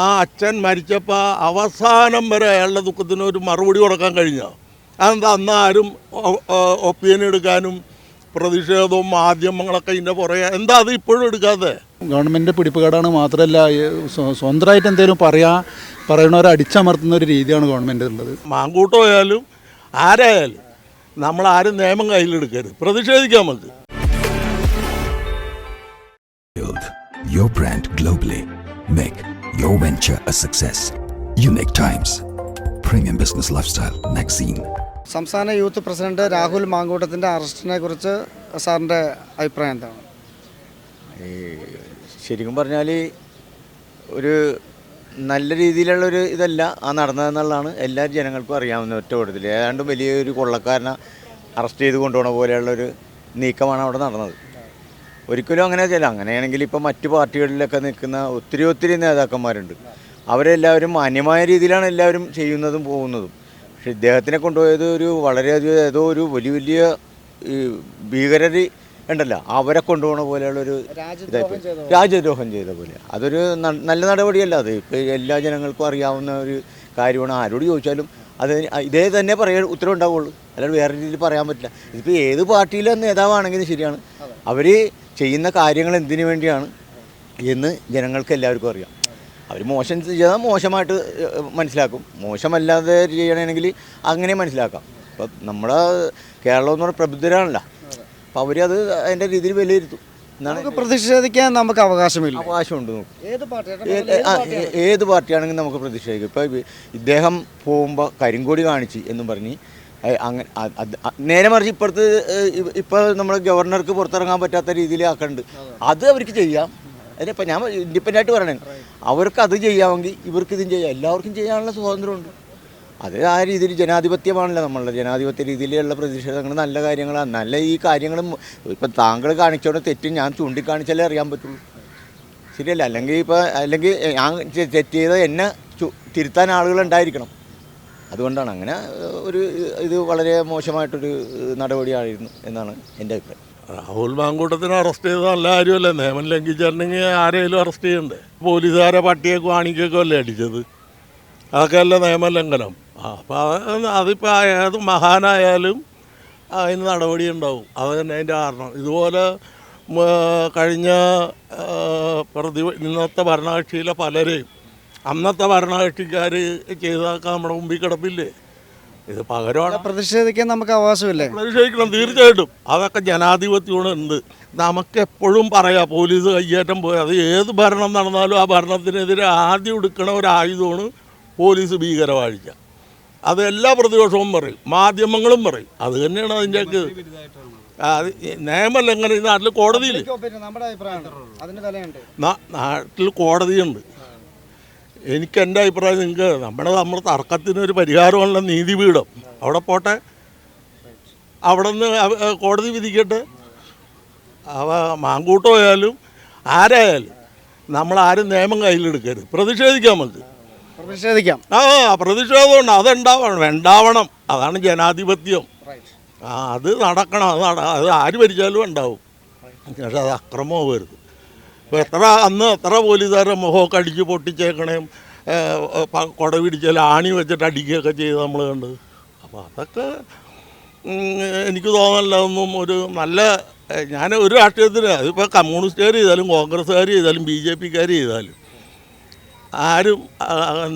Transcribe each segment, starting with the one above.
ആ അച്ഛൻ മരിച്ചപ്പോൾ അവസാനം വരെ അയാളുടെ ദുഃഖത്തിന് ഒരു മറുപടി കൊടുക്കാൻ കഴിഞ്ഞ. അതെന്താ? അന്ന് ആരും ഒപ്പീനിയൻ എടുക്കാനും പ്രതിഷേധവും മാധ്യമങ്ങളൊക്കെ ഇതിന്റെ പുറകെ. എന്താ അത് ഇപ്പോഴും എടുക്കാതെ ഗവൺമെന്റ് പിടിപ്പുകേടാണ് മാത്രമല്ല സ്വന്തമായിട്ട് എന്തെങ്കിലും പറയാ പറയണവരെ അടിച്ചമർത്തുന്ന ഒരു രീതിയാണ് ഗവൺമെന്റ് ഉള്ളത് മാങ്കൂട്ടമായാലും ആരായാലും നമ്മൾ ആരും നിയമം കയ്യിലെടുക്കരുത്. പ്രതിഷേധിക്കാൻ നമുക്ക് Build your brand globally. Make your venture a success. Unique Times. Premium Business Lifestyle Magazine. സംസ്ഥാന യൂത്ത് പ്രസിഡന്റ് രാഹുൽ മാങ്കൂട്ടത്തിന്റെ അറസ്റ്റിനെ കുറിച്ച് സാറിന്റെ അഭിപ്രായം എന്താണ് ഈ ശരിക്കും പറഞ്ഞാൽ ഒരു നല്ല രീതിയിലുള്ളൊരു ഇതല്ല ആ നടന്നതെന്നുള്ളതാണ് എല്ലാ ജനങ്ങൾക്കും അറിയാവുന്ന ഒറ്റ ഓട്ടത്തിൽ ഏതാണ്ട് വലിയൊരു കൊള്ളക്കാരനെ അറസ്റ്റ് ചെയ്ത് കൊണ്ടുപോകണ പോലെയുള്ളൊരു നീക്കമാണ് അവിടെ നടന്നത് ഒരിക്കലും അങ്ങനെ ചെയ്യില്ല. അങ്ങനെയാണെങ്കിൽ ഇപ്പോൾ മറ്റു പാർട്ടികളിലൊക്കെ നിൽക്കുന്ന ഒത്തിരി ഒത്തിരി നേതാക്കന്മാരുണ്ട്. അവരെല്ലാവരും മാന്യമായ രീതിയിലാണ് എല്ലാവരും ചെയ്യുന്നതും പോകുന്നതും. പക്ഷേ ഇദ്ദേഹത്തിനെ കൊണ്ടുപോയത് ഒരു വളരെയധികം ഏതോ ഒരു വലിയ വലിയ ഈ ഭീകരർ ഉണ്ടല്ലോ അവരെ കൊണ്ടുപോകണ പോലെയുള്ളൊരു ഇതായിപ്പോയി. രാജ്യദ്രോഹം ചെയ്ത പോലെ. അതൊരു നല്ല നടപടിയല്ല അത്. ഇപ്പോൾ എല്ലാ ജനങ്ങൾക്കും അറിയാവുന്ന ഒരു കാര്യമാണ്. ആരോട് ചോദിച്ചാലും അത് ഇതേ തന്നെ പറയാൻ ഉത്തരവുണ്ടാവുള്ളൂ അല്ലാതെ വേറെ രീതിയിൽ പറയാൻ പറ്റില്ല. ഇതിപ്പോൾ ഏത് പാർട്ടിയിലെ നേതാവാണെങ്കിലും ശരിയാണ്. അവർ ചെയ്യുന്ന കാര്യങ്ങൾ എന്തിനു വേണ്ടിയാണ് എന്ന് ജനങ്ങൾക്ക് എല്ലാവർക്കും അറിയാം. അവർ മോശം ചെയ്താൽ മോശമായിട്ട് മനസ്സിലാക്കും. മോശമല്ലാതെ ചെയ്യണമെങ്കിൽ അങ്ങനെ മനസ്സിലാക്കാം. ഇപ്പം നമ്മുടെ കേരളം എന്ന് പറഞ്ഞാൽ പ്രബുദ്ധരാണല്ലോ. അപ്പോൾ അവരത് അതിന്റെ രീതിയിൽ വിലയിരുത്തും. നമുക്ക് പ്രതിഷേധിക്കാൻ നമുക്ക് അവകാശമില്ല. അവകാശമുണ്ട് നോക്കും ഏത് പാർട്ടിയാണെങ്കിലും നമുക്ക് പ്രതിഷേധിക്കാം. ഇപ്പോൾ ഇദ്ദേഹം പോകുമ്പോൾ കരിങ്കോടി കാണിച്ച് എന്നും പറഞ്ഞ് അങ്ങനെ നേരെ മറിച്ച് ഇപ്പുറത്ത് ഇപ്പോൾ നമ്മൾ ഗവർണർക്ക് പുറത്തിറങ്ങാൻ പറ്റാത്ത രീതിയിൽ ആക്കുന്നുണ്ട് അത് അവർക്ക് ചെയ്യാം. അതിനിപ്പോൾ ഞാൻ ഇൻഡിപെൻഡന്റ് ആയിട്ട് പറയണേ. അവർക്ക് അത് ചെയ്യാമെങ്കിൽ ഇവർക്ക് ഇതും ചെയ്യാം. എല്ലാവർക്കും ചെയ്യാനുള്ള സ്വാതന്ത്ര്യമുണ്ട്. അത് ആ രീതിയിൽ ജനാധിപത്യമാണല്ലോ നമ്മളുടെ. ജനാധിപത്യ രീതിയിലുള്ള പ്രതിഷേധങ്ങൾ നല്ല കാര്യങ്ങളാണ്. നല്ല ഈ കാര്യങ്ങളും ഇപ്പം താങ്കൾ കാണിച്ചോണ്ട് തെറ്റും ഞാൻ ചൂണ്ടിക്കാണിച്ചാലേ അറിയാൻ പറ്റുള്ളൂ. ശരിയല്ല? അല്ലെങ്കിൽ ഇപ്പോൾ അല്ലെങ്കിൽ ഞാൻ തെറ്റ് ചെയ്ത എന്നെ തിരുത്താൻ ആളുകൾ ഉണ്ടായിരിക്കണം. അതുകൊണ്ടാണ് അങ്ങനെ ഒരു ഇത് വളരെ മോശമായിട്ടൊരു നടപടിയായിരുന്നു എന്നാണ് എന്റെ അഭിപ്രായം. രാഹുൽ മാങ്കൂട്ടത്തിനെ അറസ്റ്റ് ചെയ്ത നല്ല കാര്യമല്ല? നിയമം ലംഘിച്ചിട്ടുണ്ടെങ്കിൽ ആരെയും അറസ്റ്റ് ചെയ്യണ്ടേ? പോലീസുകാരെ പട്ടിയൊക്കെ വാണിക്കൊക്കെ അല്ലേ അടിച്ചത്? അതൊക്കെ അല്ല നിയമലംഘനം ആ അപ്പോൾ അതിപ്പോൾ ഏത് മഹാനായാലും അതിന് നടപടി ഉണ്ടാവും. അത് തന്നെ അതിന്റെ കാരണം. ഇതുപോലെ കഴിഞ്ഞ പ്രതി ഇന്നത്തെ ഭരണകക്ഷിയിലെ പലരെയും അന്നത്തെ ഭരണകക്ഷിക്കാർ ചെയ്താക്കാൻ നമ്മുടെ മുമ്പിൽ കിടപ്പില്ലേ? ഇത് പകരമാണ്. പ്രതിഷേധിക്കാൻ നമുക്ക് അവകാശമില്ലേ? പ്രതിഷേധിക്കണം തീർച്ചയായിട്ടും. അതൊക്കെ ജനാധിപത്യമാണ് ഉണ്ട് നമുക്ക് എപ്പോഴും പറയാം പോലീസ് കയ്യേറ്റം പോയി അത് ഏത് ഭരണം നടന്നാലും ആ ഭരണത്തിനെതിരെ ആദ്യം എടുക്കണ ഒരു ആയുധമാണ് പോലീസ് ഭീകരവാഴ്ച അത് എല്ലാ പ്രതിപക്ഷവും പറയും മാധ്യമങ്ങളും പറയും. അത് തന്നെയാണ് അതിന്റെ നിയമല്ല നിയമലംഘനം നാട്ടിൽ കോടതിയിൽ വിലയുണ്ട് നാട്ടിൽ കോടതിയുണ്ട്. എനിക്ക് എന്റെ അഭിപ്രായം നിങ്ങൾക്ക് നമ്മുടെ നമ്മുടെ തർക്കത്തിനൊരു പരിഹാരമുള്ള നീതിപീഠം അവിടെ പോട്ടെ. അവിടെ നിന്ന് കോടതി വിധിക്കട്ടെ. അവ മാങ്കൂട്ടം ആയാലും ആരായാലും ആരും നിയമം കയ്യിലെടുക്കരുത്. പ്രതിഷേധിക്കാൻ നമുക്ക് പ്രതിഷേധിക്കാം. ആ പ്രതിഷേധമുണ്ട്. അതുണ്ടാവണം. ഉണ്ടാവണം. അതാണ് ജനാധിപത്യം. ആ അത് നടക്കണം. അത് അത് ആര് ഭരിച്ചാലും ഉണ്ടാവും. പക്ഷെ അത് അക്രമമാവരുത്. ഇപ്പോൾ എത്ര അന്ന് എത്ര പോലീസുകാരുടെ മുഖമൊക്കെ അടിച്ച് പൊട്ടിച്ചേക്കണേം കുട പിടിച്ചാൽ ആണി വെച്ചിട്ട് അടിക്കുകയൊക്കെ ചെയ്ത് നമ്മൾ കണ്ട്. അപ്പോൾ അതൊക്കെ എനിക്ക് തോന്നല്ല ഒന്നും ഒരു നല്ല ഞാൻ ഒരു രാഷ്ട്രീയത്തിന് അതിപ്പോൾ കമ്മ്യൂണിസ്റ്റുകാർ ചെയ്താലും കോൺഗ്രസ്സുകാർ ചെയ്താലും ബി ജെ പിക്കാർ ചെയ്താലും ആരും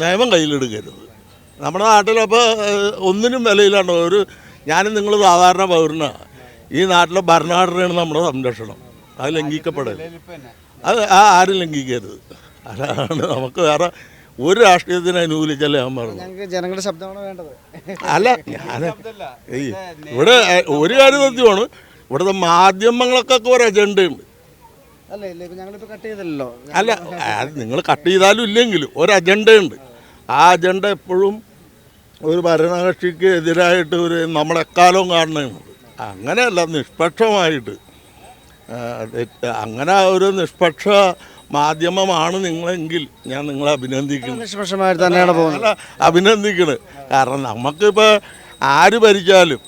നിയമം കയ്യിലെടുക്കരുത്. നമ്മുടെ നാട്ടിലപ്പോൾ ഒന്നിനും വിലയില്ലാണ്ട് ഒരു ഞാനും നിങ്ങൾ സാധാരണ പൗരനാണ് ഈ നാട്ടിലെ ഭരണഘടനയാണ് നമ്മുടെ സംരക്ഷണം. അത് ലംഘിക്കപ്പെടരുത്. അത് ആ ആരും ലംഘിക്കരുത്. അതാണ് നമുക്ക് വേറെ ഒരു രാഷ്ട്രീയത്തിന് അനുകൂലിച്ചല്ലേ ഞാൻ പറഞ്ഞു ഞങ്ങൾക്ക് ജനങ്ങളുടെ ശബ്ദമാണ് വേണ്ടത്. അല്ല ഞാൻ ഈ ഇവിടെ ഒരു കാര്യം സത്യമാണ്. ഇവിടുത്തെ മാധ്യമങ്ങൾക്കൊക്കെ ഒരു അജണ്ടയുണ്ട് അല്ല ഇല്ല ഇപ്പൊ ഞങ്ങളിപ്പോ കട്ട് അല്ല അത് നിങ്ങൾ കട്ട് ചെയ്താലും ഇല്ലെങ്കിലും ഒരു അജണ്ടയുണ്ട് ആ അജണ്ട എപ്പോഴും ഒരു ഭരണകക്ഷിക്ക് എതിരായിട്ട് ഒരു നമ്മളെക്കാലവും കാണുന്നുണ്ട് അങ്ങനെയല്ല നിഷ്പക്ഷമായിട്ട്. അങ്ങനെ ഒരു നിഷ്പക്ഷ മാധ്യമമാണ് നിങ്ങളെങ്കിൽ ഞാൻ നിങ്ങളെ അഭിനന്ദിക്കുന്നു. നിഷ്പക്ഷമായി തന്നെയാണ് പോകുന്നത്. അഭിനന്ദിക്കുന്നത് കാരണം നമുക്കിപ്പോൾ ആര് ഭരിച്ചാലും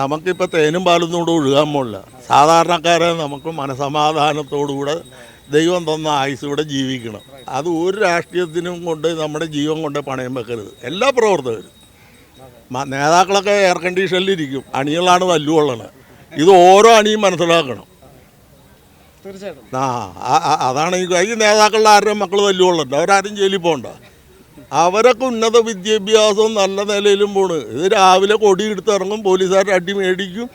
നമുക്കിപ്പോൾ തേനും പാലൊന്നും കൂടെ ഒഴുകാൻ പോകില്ല സാധാരണക്കാരെ നമുക്ക് മനസമാധാനത്തോടുകൂടെ ദൈവം തന്ന ആയുസ് ഇവിടെ ജീവിക്കണം. അത് ഒരു രാഷ്ട്രീയത്തിനും കൊണ്ട് നമ്മുടെ ജീവൻ കൊണ്ട് പണയം വെക്കരുത്. എല്ലാ പ്രവർത്തകരും. നേതാക്കളൊക്കെ എയർ കണ്ടീഷനിലിരിക്കും അണികളാണ് വല്ലുകൊള്ളണത് ഇത് ഓരോ അണിയും മനസ്സിലാക്കണം. തീർച്ചയായിട്ടും. ആ അതാണ് ഈ നേതാക്കളുടെ ആരുടെ മക്കൾ തല്ലുകൊള്ളണ്ട അവരാരും ജയിലിൽ പോകണ്ട അവരൊക്കെ ഉന്നത വിദ്യാഭ്യാസവും നല്ല നിലയിലും പോണ്. ഇത് രാവിലെ കൊടി എടുത്തിറങ്ങും പോലീസുകാർ അടി മേടിക്കും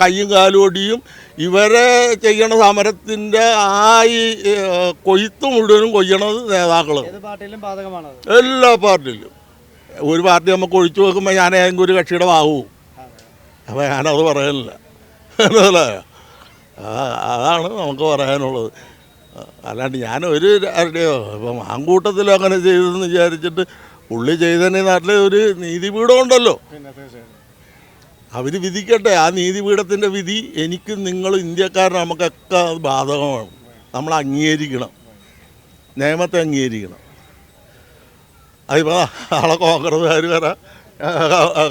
കയ്യും കാലും ഒടിയും. ഇവരെ ചെയ്യണ സമരത്തിന്റെ ആ ഈ കൊയ്ത്ത് മുഴുവനും കൊയ്യണത് നേതാക്കൾ എല്ലാ പാർട്ടിയിലും. ഒരു പാർട്ടി നമുക്ക് ഒഴിച്ചു വെക്കുമ്പോൾ ഞാൻ ഏതെങ്കിലും ഒരു കക്ഷിയുടെ വാങ്ങും അപ്പോൾ ഞാനത് പറയാനില്ല മനസ്സിലായോ അതാണ് നമുക്ക് പറയാനുള്ളത്. അല്ലാണ്ട് ഞാൻ ഒരു ആരുടെയോ ഇപ്പം ആൺകൂട്ടത്തിലോ അങ്ങനെ ചെയ്തെന്ന് വിചാരിച്ചിട്ട് പുള്ളി ചെയ്തതിന് നാട്ടിലെ ഒരു നീതിപീഠം ഉണ്ടല്ലോ അവർ വിധിക്കട്ടെ. ആ നീതിപീഠത്തിന്റെ വിധി എനിക്ക് നിങ്ങൾ ഇന്ത്യക്കാരൻ നമുക്കൊക്കെ അത് ബാധകമാണ്. നമ്മൾ അംഗീകരിക്കണം. നിയമത്തെ അംഗീകരിക്കണം. അതിപ്പോൾ ആളെ കോൺഗ്രസ്സുകാർ വരാം.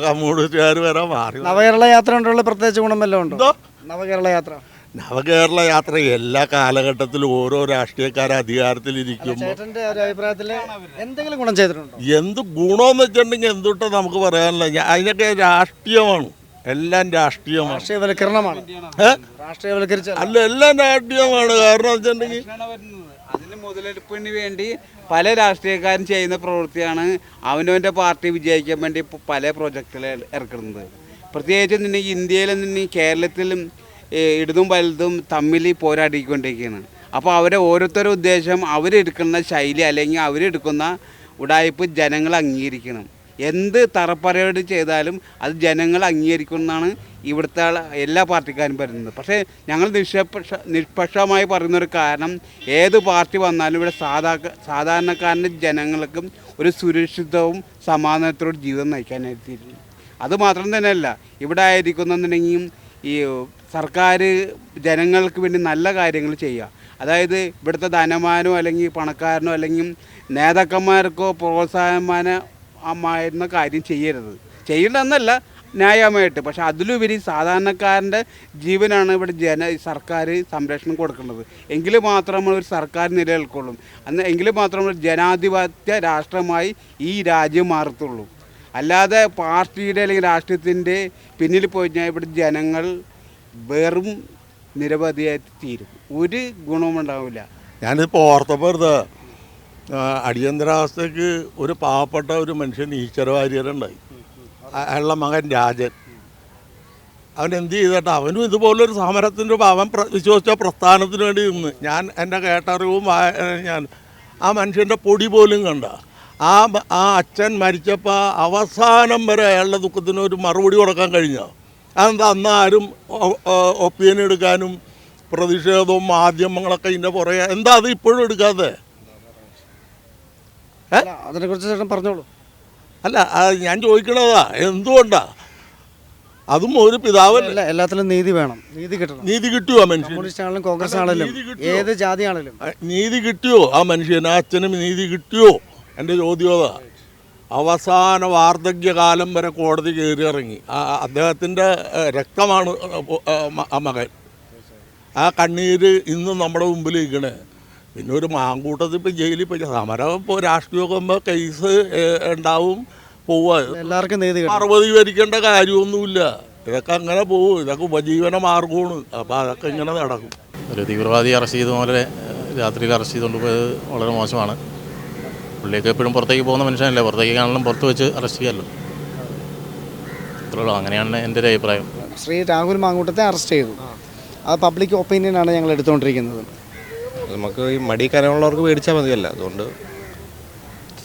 കമ്മ്യൂണിസ്റ്റുകാർ വരാം. മാറി നവകേരള യാത്ര കൊണ്ടുള്ള പ്രത്യേകിച്ച് ഗുണം വല്ലതും ഉണ്ടോ? നവകേരള യാത്ര. നവകേരള യാത്ര എല്ലാ കാലഘട്ടത്തിലും ഓരോ രാഷ്ട്രീയക്കാർ അധികാരത്തിലിരിക്കുമ്പോൾ ചേട്ടന്റെ ഒരു അഭിപ്രായത്തിൽ എന്തെങ്കിലും ഗുണം ചെയ്തിട്ടുണ്ടോ? എന്ത് ഗുണമെന്ന് വെച്ചിട്ടുണ്ടെങ്കിൽ എന്തുട്ടാ നമുക്ക് പറയാനില്ല. ഞാൻ അതിനൊക്കെ രാഷ്ട്രീയമാണ്. എല്ലാം രാഷ്ട്രീയമാണ്. രാഷ്ട്രീയവൽക്കരണമാണ്? രാഷ്ട്രീയവൽക്കരിച്ച അല്ല. എല്ലാം രാഷ്ട്രീയമാണ്. കാരണം വെച്ചിട്ടുണ്ടെങ്കിൽ അതിന് മുതലെടുപ്പിന് വേണ്ടി പല രാഷ്ട്രീയക്കാരും ചെയ്യുന്ന പ്രവൃത്തിയാണ് അവനവന്റെ പാർട്ടി വിജയിക്കാൻ വേണ്ടി ഇപ്പോൾ പല പ്രോജക്റ്റുകൾ ഇറക്കുന്നത്. പ്രത്യേകിച്ച് നിന്നെ ഇന്ത്യയിലും നിന്നെ കേരളത്തിലും ഇടതും വലുതും തമ്മിൽ പോരാടിക്കൊണ്ടിരിക്കുകയാണ്. അപ്പോൾ അവരെ ഓരോരുത്തരുടെ ഉദ്ദേശം അവരെടുക്കുന്ന ശൈലി അല്ലെങ്കിൽ അവരെടുക്കുന്ന ഉടായ്പ് ജനങ്ങൾ അംഗീകരിക്കണം. എന്ത് തറപ്പറയോട് ചെയ്താലും അത് ജനങ്ങൾ അംഗീകരിക്കുമെന്നാണ് ഇവിടുത്തെ എല്ലാ പാർട്ടിക്കാരും പറയുന്നത്. പക്ഷേ ഞങ്ങൾ നിഷ്പക്ഷ നിഷ്പക്ഷമായി പറയുന്നൊരു കാരണം ഏത് പാർട്ടി വന്നാലും ഇവിടെ സാധാ സാധാരണക്കാരന്റെ ജനങ്ങൾക്കും ഒരു സുരക്ഷിതവും സമാധാനത്തോടെ ജീവിതം നയിക്കാനായിട്ട് അത് മാത്രം തന്നെയല്ല ഇവിടെ ആയിരിക്കുന്നുണ്ടെങ്കിൽ ഈ സർക്കാർ ജനങ്ങൾക്ക് വേണ്ടി നല്ല കാര്യങ്ങൾ ചെയ്യുക. അതായത് ഇവിടുത്തെ ധനമാനോ അല്ലെങ്കിൽ പണക്കാരനോ അല്ലെങ്കിൽ നേതാക്കന്മാർക്കോ പ്രോത്സാഹനമായിരുന്ന കാര്യം ചെയ്യരുത്. ചെയ്യണമെന്നല്ല ന്യായമായിട്ട്. പക്ഷെ അതിലുപരി സാധാരണക്കാരന്റെ ജീവനാണ് ഇവിടെ ജന സർക്കാർ സംരക്ഷണം കൊടുക്കേണ്ടത്. എങ്കിൽ മാത്രമേ ഒരു സർക്കാർ നിലനിൽക്കുള്ളൂ. അന്ന് എങ്കിൽ മാത്രമേ ജനാധിപത്യ രാഷ്ട്രമായി ഈ രാജ്യം മാറത്തുള്ളൂ. അല്ലാതെ പാർട്ടിയുടെ അല്ലെങ്കിൽ രാഷ്ട്രീയത്തിന്റെ പിന്നിൽ പോയി കഴിഞ്ഞാൽ ഇവിടെ ജനങ്ങൾ വെറും നിരവധിയായി തീരും. ഒരു ഗുണവും ഉണ്ടാവില്ല. ഞാനിപ്പോൾ ഓർത്തപ്പോൾ അടിയന്തരാവസ്ഥയ്ക്ക് ഒരു പാവപ്പെട്ട ഒരു മനുഷ്യൻ ഈശ്വര വാര്യരുണ്ടായി അയാളുടെ മകൻ രാജൻ. അവൻ എന്ത് ചെയ്തിട്ട്? അവനും ഇതുപോലൊരു സമരത്തിന്റെ അവൻ വിശ്വസിച്ച പ്രസ്ഥാനത്തിന് വേണ്ടി നിന്ന്. ഞാൻ എന്റെ കേട്ടറിവും ഞാൻ ആ മനുഷ്യന്റെ പൊടി പോലും കണ്ട. ആ ആ അച്ഛൻ മരിച്ചപ്പോൾ അവസാനം വരെ അയാളുടെ ദുഃഖത്തിന് ഒരു മറുപടി കൊടുക്കാൻ കഴിഞ്ഞോ? അതെന്താ അന്ന് ആരും ഒപ്പീനിയൻ എടുക്കാനും പ്രതിഷേധവും മാധ്യമങ്ങളൊക്കെ ഇതിന്റെ പുറകെ എന്താ അത് ഇപ്പോഴും എടുക്കാതെ അതിനെക്കുറിച്ച് ചേട്ടൻ പറഞ്ഞോളൂ. അല്ല ഞാൻ ചോദിക്കണതാ എന്തുകൊണ്ടാ? അതും ഒരു പിതാവല്ല? എല്ലാത്തിലും നീതി വേണം. നീതി കിട്ടണം. നീതി കിട്ടിയോ ആ മനുഷ്യൻ കോൺഗ്രസ് ആണെങ്കിലും? ഏത് ജാതി ആണെങ്കിലും. നീതി കിട്ടിയോ ആ മനുഷ്യൻ ആ അച്ഛനും നീതി കിട്ടിയോ എന്റെ ചോദ്യം അതാ. അവസാന വാർദ്ധക്യകാലം വരെ കോടതി കയറി ഇറങ്ങി. ആ അദ്ദേഹത്തിന്റെ രക്തമാണ് ആ മകൻ. ആ കണ്ണീര് ഇന്നും നമ്മുടെ മുമ്പിൽ ഇരിക്കണേ പിന്നെ ഒരു മാങ്കൂട്ടത്തിൽ ഇപ്പോൾ ജയിലിൽ പോയി. സമരം ഇപ്പോൾ രാഷ്ട്രീയമൊക്കെ ആകുമ്പോൾ കേസ് ഉണ്ടാവും പോവുക എല്ലാവർക്കും നീതി കിട്ടണം അറുപത് വരിക്കേണ്ട കാര്യമൊന്നുമില്ല. ഇതൊക്കെ അങ്ങനെ പോകും ഇതൊക്കെ ഉപജീവന മാർഗമാണ്. അപ്പോൾ അതൊക്കെ ഇങ്ങനെ നടക്കും. ഒരു തീവ്രവാദി അറസ്റ്റ് ചെയ്ത പോലെ രാത്രിയിൽ അറസ്റ്റ് ചെയ്തുകൊണ്ട് പോയത് വളരെ മോശമാണ്. പുള്ളിയൊക്കെ എപ്പോഴും പുറത്തേക്ക് പോകുന്ന മനുഷ്യനല്ലേ? പുറത്തേക്ക് കാണലും പുറത്ത് വെച്ച് അറസ്റ്റ് ചെയ്യാമല്ലോ അത്രയുള്ളൂ. അങ്ങനെയാണ് എന്റെ ഒരു അഭിപ്രായം. ശ്രീ രാഹുൽ മാങ്കൂട്ടത്തെ അറസ്റ്റ് ചെയ്തു. അത് പബ്ലിക് ഒപ്പീനിയനാണ് ഞങ്ങൾ എടുത്തുകൊണ്ടിരിക്കുന്നത്. നമുക്ക് ഈ മടി കരമുള്ളവർക്ക് മേടിച്ചാൽ മതിയല്ല. അതുകൊണ്ട്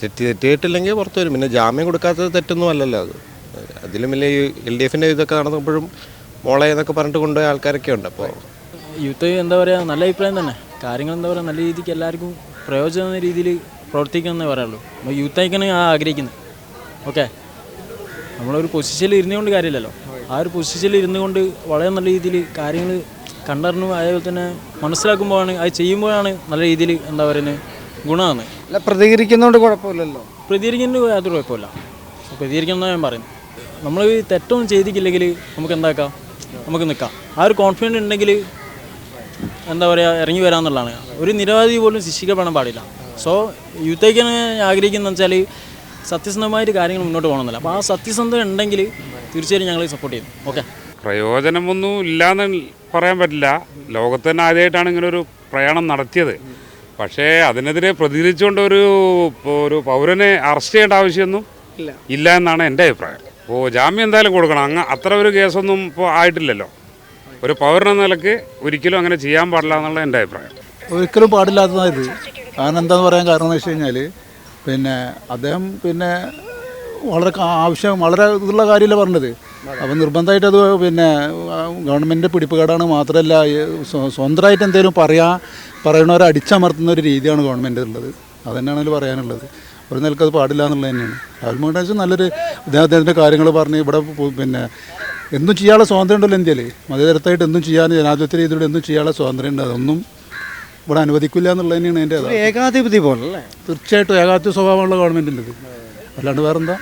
തെറ്റ് തെറ്റിയിട്ടില്ലെങ്കിൽ പുറത്ത് വരും. പിന്നെ ജാമ്യം കൊടുക്കാത്തത് തെറ്റൊന്നും അല്ലല്ലോ അത്. അതിലും വലിയ എൽ ഡി എഫിന്റെ ഇതൊക്കെ നടന്നപ്പോഴും മോളെ എന്നൊക്കെ പറഞ്ഞിട്ട് കൊണ്ടുപോയ ആൾക്കാരൊക്കെ ഉണ്ട്. അപ്പോൾ യൂത്ത് എന്താ പറയുക നല്ല അഭിപ്രായം തന്നെ. കാര്യങ്ങൾ എന്താ പറയുക നല്ല രീതിക്ക് എല്ലാവർക്കും പ്രയോജനം എന്ന രീതിയിൽ പ്രവർത്തിക്കണമെന്നേ പറയുള്ളൂ നമ്മൾ യൂത്ത് ആയിക്കാണ് ഞാൻ ആഗ്രഹിക്കുന്നത്. ഓക്കെ നമ്മളൊരു പൊസിഷനിൽ ഇരുന്നുകൊണ്ട് കാര്യമില്ലല്ലോ. ആ ഒരു പൊസിഷനിൽ ഇരുന്നുകൊണ്ട് വളരെ നല്ല രീതിയിൽ കാര്യങ്ങൾ കണ്ടറിഞ്ഞു അതേപോലെ തന്നെ മനസ്സിലാക്കുമ്പോഴാണ് അത് ചെയ്യുമ്പോഴാണ് നല്ല രീതിയിൽ എന്താ പറയുന്നത് ഗുണമാണ്. അല്ല പ്രതികരിക്കുന്നതുകൊണ്ട് കുഴപ്പമില്ലല്ലോ. പ്രതികരിക്കുന്നത് യാതൊരു കുഴപ്പമില്ല. പ്രതികരിക്കുന്ന ഞാൻ പറയുന്നു നമ്മൾ തെറ്റൊന്നും ചെയ്തിട്ടില്ലെങ്കിൽ നമുക്ക് എന്താക്കാം? നമുക്ക് നിൽക്കാം. ആ ഒരു കോൺഫിഡന്റ് ഉണ്ടെങ്കിൽ എന്താ പറയുക ഇറങ്ങി വരാമെന്നുള്ളതാണ്. ഒരു നിരവധി പോലും ശിക്ഷിക്കപ്പെടാൻ പാടില്ല. സോ യൂത്തേക്ക് ആഗ്രഹിക്കുന്നത് വെച്ചാൽ സത്യസന്ധമായിട്ട് കാര്യങ്ങൾ മുന്നോട്ട് പോകണമെന്നില്ല. അപ്പോൾ ആ സത്യസന്ധത ഉണ്ടെങ്കിൽ തീർച്ചയായും ഞങ്ങൾ സപ്പോർട്ട് ചെയ്യും. ഓക്കെ പ്രയോജനമൊന്നും ഇല്ലാന്ന് പറയാൻ പറ്റില്ല. ലോകത്ത് തന്നെ ആദ്യമായിട്ടാണ് ഇങ്ങനെ ഒരു പ്രയാണം നടത്തിയത്. പക്ഷേ അതിനെതിരെ പ്രതികരിച്ചുകൊണ്ട് ഒരു ഒരു പൗരനെ അറസ്റ്റ് ചെയ്യേണ്ട ആവശ്യമൊന്നും ഇല്ല. എന്നാണ് എന്റെ അഭിപ്രായം. ഓ ജാമ്യം എന്തായാലും കൊടുക്കണം. അങ്ങ് അത്ര ഒരു കേസൊന്നും ഇപ്പോൾ ആയിട്ടില്ലല്ലോ. ഒരു പൗരനെന്ന നിലയ്ക്ക് ഒരിക്കലും അങ്ങനെ ചെയ്യാൻ പാടില്ല എന്നുള്ള എന്റെ അഭിപ്രായം. ഒരിക്കലും പാടില്ലാത്തതാണ് ഇത് കാരണം എന്താന്ന് പറയാൻ കാരണം എന്ന് വെച്ച് കഴിഞ്ഞാൽ പിന്നെ അദ്ദേഹം പിന്നെ വളരെ ആവശ്യം വളരെ ഇതുള്ള കാര്യമല്ല പറഞ്ഞത്. അപ്പം നിർബന്ധമായിട്ട് പിന്നെ ഗവൺമെന്റ് പിടിപ്പുകേടാണ് മാത്രമല്ല സ്വന്തമായിട്ട് എന്തെങ്കിലും പറയാ പറയണവരെ അടിച്ചമർത്തുന്ന ഒരു രീതിയാണ് ഗവൺമെന്റ് ഉള്ളത് അതുതന്നെയാണ് അതിൽ പറയാനുള്ളത്. ഒരു നിലയ്ക്ക് അത് പാടില്ല എന്നുള്ളത് തന്നെയാണ്. രാഹുൽ മാങ്കുട്ടൻ നല്ലൊരു അദ്ദേഹത്തിന്റെ കാര്യങ്ങൾ പറഞ്ഞ് ഇവിടെ പിന്നെ എന്തും ചെയ്യാനുള്ള സ്വാതന്ത്ര്യം ഉണ്ടല്ലോ ഇന്ത്യയിൽ മതതരത്തായിട്ട് എന്തും ചെയ്യാൻ ജനാധിപത്യ രീതിയിലൂടെ എന്തും ചെയ്യാനുള്ള സ്വാതന്ത്ര്യം ഉണ്ട്. അതൊന്നും ഇവിടെ അനുവദിക്കില്ല എന്നുള്ളത് തന്നെയാണ് എന്റെ ഏകാധിപതി പോലെ അല്ലേ തീർച്ചയായിട്ടും ഏകാധിപത്യ സ്വഭാവമുള്ള ഗവൺമെന്റിന്റെ അല്ലാണ്ട് വേറെന്താ?